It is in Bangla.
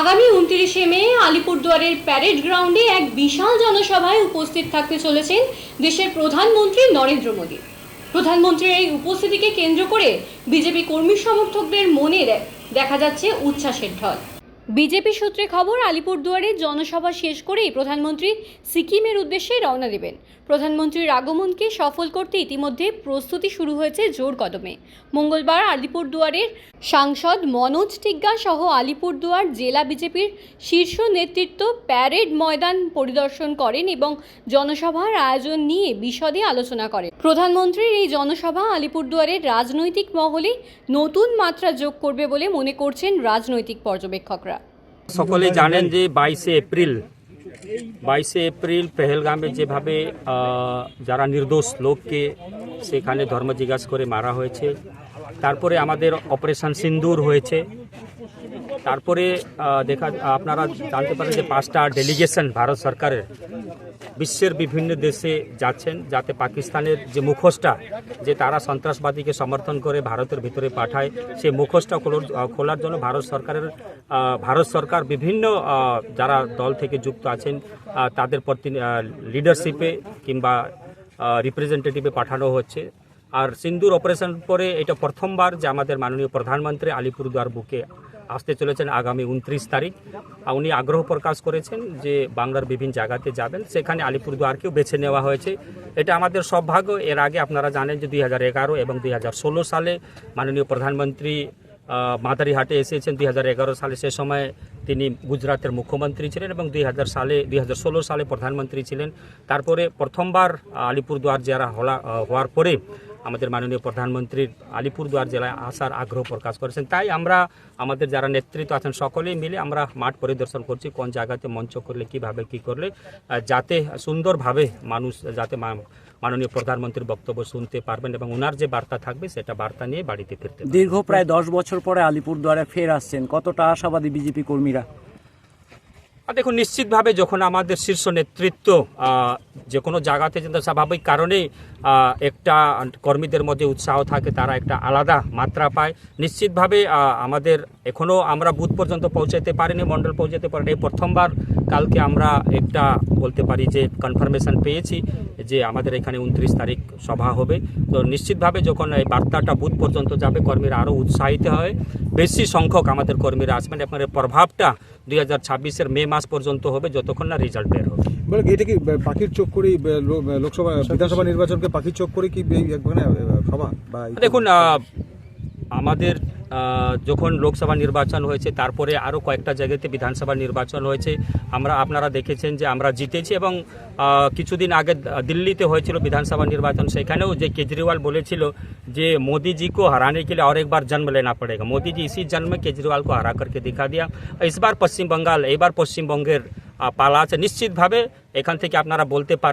আগামী উনত্রিশে মে আলিপুরদুয়ারের প্যারেড গ্রাউন্ডে এক বিশাল জনসভায় উপস্থিত থাকতে চলেছেন দেশের প্রধানমন্ত্রী নরেন্দ্র মোদী। প্রধানমন্ত্রীর এই উপস্থিতিকে কেন্দ্র করে বিজেপি কর্মী সমর্থকদের মনে দেখা যাচ্ছে উচ্ছ্বাসের ঢল। বিজেপি সূত্রে খবর, আলিপুরদুয়ারে জনসভা শেষ করেই প্রধানমন্ত্রী সিকিমের উদ্দেশ্যে রওনা দেবেন। প্রধানমন্ত্রীর আগমনকে সফল করতে ইতিমধ্যে প্রস্তুতি শুরু হয়েছে জোর কদমে। মঙ্গলবার আলিপুরদুয়ারের সাংসদ মনোজ টিগ্গা সহ আলিপুরদুয়ার জেলা বিজেপির শীর্ষ নেতৃত্ব প্যারেড ময়দান পরিদর্শন করেন এবং জনসভার আয়োজন নিয়ে বিশদে আলোচনা করেন। প্রধানমন্ত্রীর এই জনসভা আলিপুরদুয়ারের রাজনৈতিক মহলে নতুন মাত্রা যোগ করবে বলে মনে করছেন রাজনৈতিক পর্যবেক্ষকরা। সকলেই জানেন যে বাইশে এপ্রিল বাইশে এপ্রিল পেহেলগামে যেভাবে যারা নির্দোষ লোককে সেখানে ধর্ম জিজ্ঞাসা করে মারা হয়েছে, তারপরে আমাদের অপারেশন সিন্দুর হয়েছে তারপরে দেখা, আপনারা জানতে পারেন যে পাঁচটা ডেলিগেশন ভারত সরকারের বিশ্বের বিভিন্ন দেশে যাচ্ছেন, যাতে পাকিস্তানের যে মুখোশটা, যে তারা সন্ত্রাসবাদীকে সমর্থন করে ভারতের ভিতরে পাঠায়, সেই মুখোশটা খোলার- জন্য ভারত সরকারের ভারত সরকার বিভিন্ন যারা দল থেকে যুক্ত আছেন তাদের প্রতি লিডারশিপে কিংবা রিপ্রেজেন্টেটিভে পাঠানো হচ্ছে। আর সিন্দুর অপারেশন পরে এটা প্রথমবার যে আমাদের মাননীয় প্রধানমন্ত্রী আলিপুরদুয়ার বুকে আসতে চলেছেন আগামী উনত্রিশ তারিখ। উনি আগ্রহ প্রকাশ করেছেন যে বাংলার বিভিন্ন জায়গাতে যাবেন। সেখানে আলিপুরদুয়ারকেও বেছে নেওয়া হয়েছে। এটা আমাদের সৌভাগ্য এর আগে আপনারা জানেন যে দুই হাজার এগারো এবং দুই হাজার ষোলো সালে মাননীয় প্রধানমন্ত্রী মাদারিহাটে এসেছেন। দুই হাজার এগারো সালে সে সময় তিনি গুজরাটের মুখ্যমন্ত্রী ছিলেন এবং দুই হাজার সালে, দুই হাজার ষোলো সালে প্রধানমন্ত্রী ছিলেন। তারপরে প্রথমবার আলিপুরদুয়ার হলা হওয়ার পরে আমাদের মাননীয় প্রধানমন্ত্রীর আলিপুরদুয়ার জেলায় আসার আগ্রহ প্রকাশ করেছেন। তাই আমরা আমাদের যারা নেতৃত্ব আছেন সকলেই মিলে আমরা মাঠ পরিদর্শন করছি, কোন জায়গাতে মঞ্চ করলে, কীভাবে, কি করলে যাতে সুন্দরভাবে মানুষ, যাতে মাননীয় প্রধানমন্ত্রীর বক্তব্য শুনতে পারবেন এবং ওনার যে বার্তা থাকবে সেটা বার্তা নিয়ে বাড়িতে ফিরতে দীর্ঘ প্রায় দশ বছর পরে আলিপুরদুয়ারে ফের আসছেন। কতটা আশাবাদী বিজেপি কর্মীরা? আর দেখুন, নিশ্চিতভাবে যখন আমাদের শীর্ষ নেতৃত্ব যে কোনো জায়গাতে যেন স্বাভাবিক কারণেই একটা কর্মীদের মধ্যে উৎসাহ থাকে, তারা একটা আলাদা মাত্রা পায়। নিশ্চিতভাবে আমাদের এখনও আমরা বুথ পর্যন্ত পৌঁছাতে পারিনি, মণ্ডল পৌঁছাতে পারিনি। প্রথমবার কালকে আমরা একটা বলতে পারি যে কনফার্মেশন পেয়েছি যে আমাদের এখানে উনত্রিশ তারিখ সভা হবে। তো নিশ্চিতভাবে যখন এই বার্তাটা বুথ পর্যন্ত যাবে কর্মীরা আরও উৎসাহিত হয়। বেশি সংখ্যক আমাদের কর্মীরা আসবেন। এবং এর প্রভাবটা দুই হাজার ছাব্বিশের মে মাস পর্যন্ত হবে যতক্ষণ না রেজাল্ট বের হবে। বলে এটা কি পাখির চোখ করেই লোকসভা বিধানসভা নির্বাচনকে পাখির চোখ করে কি মানে সভা দেখুন আমাদের যখন লোকসভা নির্বাচন হয়েছে তারপরে আরও কয়েকটা জায়গাতে বিধানসভা নির্বাচন হয়েছে আমরা আপনারা দেখেছেন যে আমরা জিতেছি এবং আহ, কিছুদিন আগে দিল্লিতে হয়েছিল বিধানসভা নির্বাচন সেখানেও যে কেজরিওয়াল বলেছিল যে मोदी जी को हराने के लिए और एक बार जन्म लेना पड़ेगा मोदी जी इसी जन्म में केजरीवाल को हरा करके दिखा दिया इस बार पश्चिम बंगाल এবার পশ্চিমবঙ্গের আহ, পালা আছে নিশ্চিতভাবে এখান থেকে আপনারা বলতে পারেন